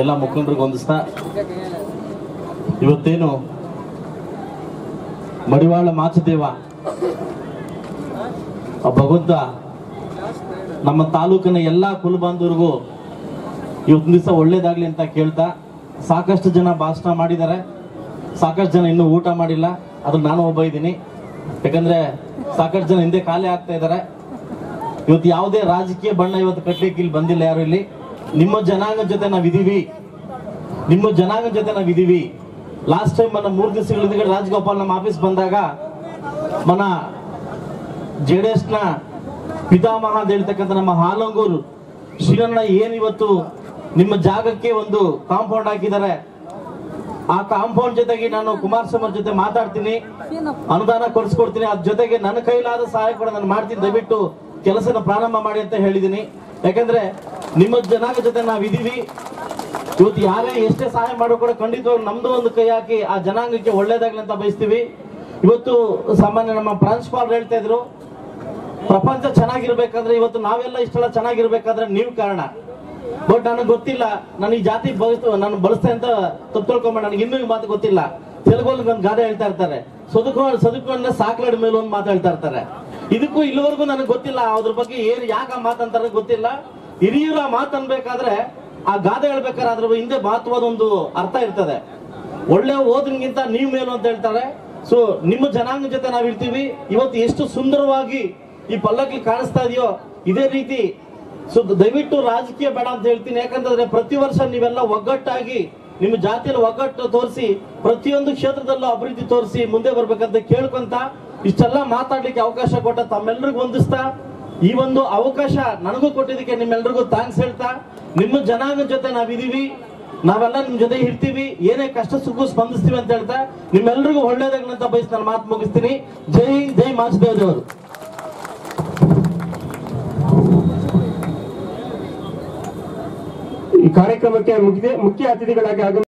ಎಲ್ಲ ಮುಖಂಡರಿಗೆ ಹೊಂದಿಸ್ತಾ ಇವತ್ತೇನು ಮಡಿವಾಳ ಮಾಚದೇವ ಆ ಭಗವಂತ ನಮ್ಮ ತಾಲೂಕಿನ ಎಲ್ಲಾ ಕುಲಬಾಂಧವರಿಗೂ ಇವತ್ತು ದಿವಸ ಒಳ್ಳೇದಾಗ್ಲಿ ಅಂತ ಕೇಳ್ತಾ, ಸಾಕಷ್ಟು ಜನ ಭಾಷಣ ಮಾಡಿದ್ದಾರೆ. ಸಾಕಷ್ಟು ಜನ ಇನ್ನೂ ಊಟ ಮಾಡಿಲ್ಲ ಅದ್ರ ನಾನು ಒಬ್ಬ ಇದ್ದೀನಿ. ಯಾಕಂದ್ರೆ ಸಾಕಷ್ಟು ಜನ ಹಿಂದೆ ಖಾಲಿ ಆಗ್ತಾ ಇದ್ದಾರೆ. ಇವತ್ತು ಯಾವುದೇ ರಾಜಕೀಯ ಬಣ್ಣ ಇವತ್ತು ಕಟ್ಲಿಕ್ಕೆ ಇಲ್ಲಿ ಬಂದಿಲ್ಲ ಯಾರು ಇಲ್ಲಿ. ನಿಮ್ಮ ಜನಾಂಗದ ಜೊತೆ ನಾವಿದೀವಿ ನಿಮ್ಮ ಜನಾಂಗದ ಜೊತೆ ನಾವಿದೀವಿ ಲಾಸ್ಟ್ ಟೈಮ್ మన ಮೂರು ದಿವಸಗಳ ಹಿಂದೆ ರಾಜಗೋಪಾಲ್ ನಮ್ಮ ಆಫೀಸ್ ಬಂದಾಗ మన ಜೆ ಡಿ ಎಸ್ ನ ಪಿತಾಮಹ ಅಂತ ಹೇಳ್ತಕ್ಕಂಥ ನಮ್ಮ ಹಾಲಂಗೂರು ಶ್ರೀರಣ್ಣ ಏನ್ ಇವತ್ತು ನಿಮ್ಮ ಜಾಗಕ್ಕೆ ಒಂದು ಕಾಂಪೌಂಡ್ ಹಾಕಿದ್ದಾರೆ ಆ ಕಾಂಪೌಂಡ್ ಜೊತೆಗೆ ನಾನು ಕುಮಾರಸ್ವಾಮಿ ಅವ್ರ ಜೊತೆ ಮಾತಾಡ್ತೀನಿ ಅನುದಾನ ಕೊಡಿಸ್ಕೊಡ್ತೀನಿ ಅದ್ರ ಜೊತೆಗೆ ನನ್ನ ಕೈಲಾದ ಸಹಾಯ ಕೂಡ ನಾನು ಮಾಡ್ತೀನಿ ದಯವಿಟ್ಟು ಕೆಲಸನ ಪ್ರಾರಂಭ ಮಾಡಿ ಅಂತ ಹೇಳಿದೀನಿ ಯಾಕಂದ್ರೆ ನಿಮ್ಮ ಜನಾಂಗ ಜೊತೆ ನಾವಿದ್ದೀವಿ. ಇವತ್ತು ಯಾರೇ ಎಷ್ಟೇ ಸಹಾಯ ಮಾಡೋ ಕೂಡ ಖಂಡಿತ ನಮ್ದು ಒಂದು ಕೈ ಹಾಕಿ ಆ ಜನಾಂಗಕ್ಕೆ ಒಳ್ಳೇದಾಗ್ಲಿ ಅಂತ ಬಯಸ್ತೀವಿ. ಇವತ್ತು ಸಾಮಾನ್ಯ ನಮ್ಮ ಪ್ರಾಂಶುಪಾಲ್ ಹೇಳ್ತಾ ಇದ್ರು, ಪ್ರಪಂಚ ಚೆನ್ನಾಗಿರ್ಬೇಕಂದ್ರೆ ಇವತ್ತು ನಾವೆಲ್ಲ ಇಷ್ಟೆಲ್ಲ ಚೆನ್ನಾಗಿರ್ಬೇಕಾದ್ರೆ ನೀವು ಕಾರಣ. ಬಟ್ ನನಗೆ ಗೊತ್ತಿಲ್ಲ, ನಾನು ಈ ಜಾತಿ ಬಳಸ್ತು ನಾನು ಬಳಸ್ತೆ ಅಂತ ತಪ್ಪು ತಿಳ್ಕೊಂಬೇಡ, ನನಗೆ ಇನ್ನೂ ಈ ಮಾತು ಗೊತ್ತಿಲ್ಲ. ತೆಲುಗಲ್ಲಿ ಒಂದು ಗಾದೆ ಹೇಳ್ತಾ ಇರ್ತಾರೆ. ಸದುಕು ಸದುಕೊಂಡ ಸಾಕ್ಲಾಡ್ ಮೇಲೆ ಒಂದು ಮಾತಾಡ್ತಾ ಇರ್ತಾರೆ. ಇದಕ್ಕೂ ಇಲ್ಲಿವರೆಗೂ ನನಗೆ ಗೊತ್ತಿಲ್ಲ, ಅದ್ರ ಬಗ್ಗೆ ಏನು ಯಾಕೆ ಮಾತಂತಾರೆ ಗೊತ್ತಿಲ್ಲ. ಹಿರಿಯರು ಮಾತನ್ಬೇಕಾದ್ರೆ ಆ ಗಾದೆ ಹೇಳ್ಬೇಕಾದ್ರೆ ಅದ್ರ ಹಿಂದೆ ಮಹತ್ವದ ಒಂದು ಅರ್ಥ ಇರ್ತದೆ. ಒಳ್ಳೆ ಓದಿನಗಿಂತ ನೀವು ಮೇಲು ಅಂತ ಹೇಳ್ತಾರೆ. ಸೊ ನಿಮ್ಮ ಜನಾಂಗ ಜೊತೆ ನಾವಿರ್ತೀವಿ ಇವತ್ತು ಎಷ್ಟು ಸುಂದರವಾಗಿ ಈ ಪಲ್ಲಕ್ಕಿ ಕಾಣಿಸ್ತಾ ಇದೆಯೋ ಇದೇ ರೀತಿ. ಸೊ ದಯವಿಟ್ಟು ರಾಜಕೀಯ ಬೇಡ ಅಂತ ಹೇಳ್ತೀನಿ. ಯಾಕಂತಂದ್ರೆ ಪ್ರತಿ ವರ್ಷ ನೀವೆಲ್ಲ ಒಗ್ಗಟ್ಟಾಗಿ ನಿಮ್ಮ ಜಾತಿಯಲ್ಲಿ ಒಗ್ಗಟ್ಟು ತೋರಿಸಿ, ಪ್ರತಿಯೊಂದು ಕ್ಷೇತ್ರದಲ್ಲೂ ಅಭಿವೃದ್ಧಿ ತೋರಿಸಿ ಮುಂದೆ ಬರ್ಬೇಕಂತ ಕೇಳ್ಕೊಂತ ಇಷ್ಟೆಲ್ಲ ಮಾತಾಡ್ಲಿಕ್ಕೆ ಅವಕಾಶ ಕೊಟ್ಟ ತಮ್ಮೆಲ್ಲರಿಗೂ ಹೊಂದಿಸ್ತಾ ಈ ಒಂದು ಅವಕಾಶ ನನಗೂ ಕೊಟ್ಟಿದ್ದಕ್ಕೆ ನಿಮ್ಮೆಲ್ಲರಿಗೂ ಥ್ಯಾಂಕ್ಸ್ ಹೇಳ್ತಾ, ನಿಮ್ಮ ಜನಾಂಗದ ಜೊತೆ ನಾವಿದೀವಿ ನಾವೆಲ್ಲ ನಿಮ್ ಜೊತೆ ಇರ್ತೀವಿ. ಏನೇ ಕಷ್ಟ ಸುಖ ಸ್ಪಂದಿಸ್ತೀವಿ ಅಂತ ಹೇಳ್ತಾ, ನಿಮ್ಮೆಲ್ರಿಗೂ ಒಳ್ಳೇದಾಗ್ಲಿ ಅಂತ ಬಯಸಿ ನಾನು ಮಾತು ಮುಗಿಸ್ತೀನಿ. ಜೈ ಜೈ ಮಾಚದೇವ್ ದೇವರು. ಈ ಕಾರ್ಯಕ್ರಮಕ್ಕೆ ಮುಗಿದೆ, ಮುಖ್ಯ ಅತಿಥಿಗಳಾಗಿ ಆಗಮಿಸಿದ